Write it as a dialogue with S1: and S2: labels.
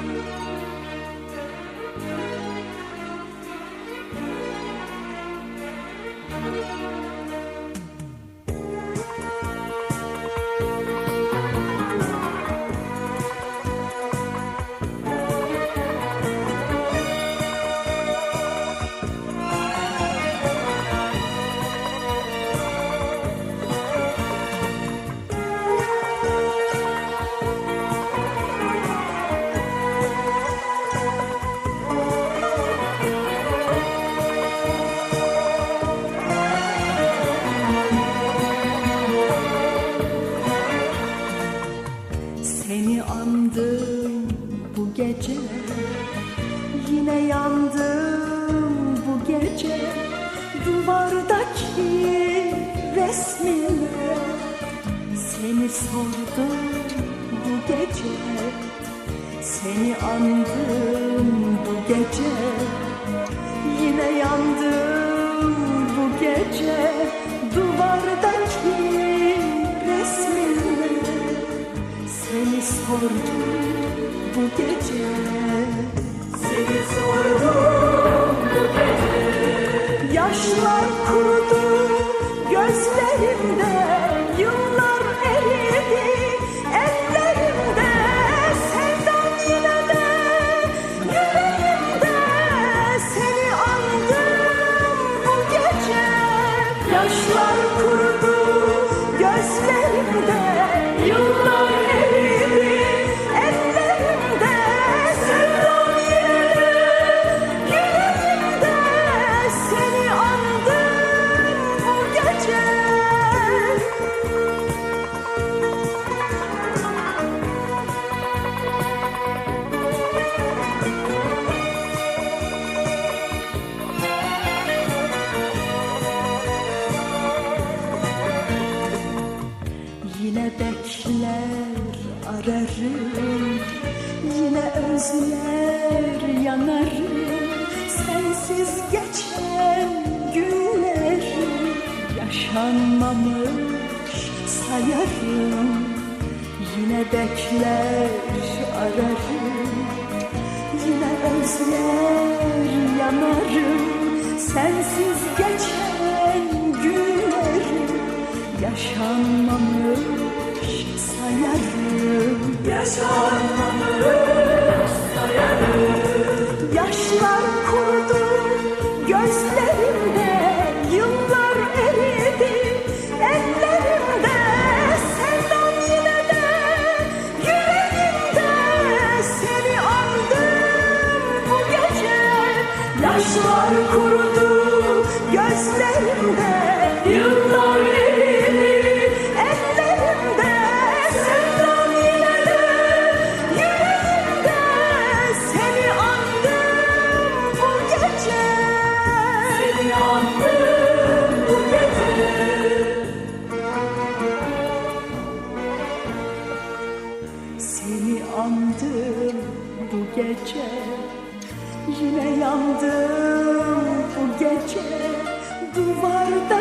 S1: thank you. Seni andım bu gece. Yine yandım bu gece. Duvardaki resmine Seni sordum bu gece. Seni andım bu gece. Yine yandım bu gece. Duvardaki resmine seni sordum bu gece. Seni sordum bu gece. Yaşlar kurudu bekler ararım Yine özler yanarım Sensiz geçen günlerim Yaşanmamış sayarım. Yine bekler kurudu gözlerimde. Yıllar elini ellerimde. Sevdam yine Seni andım bu gece. Seni andım bu gece. Seni andım bu gece. Yine yandım bu gece duvarda.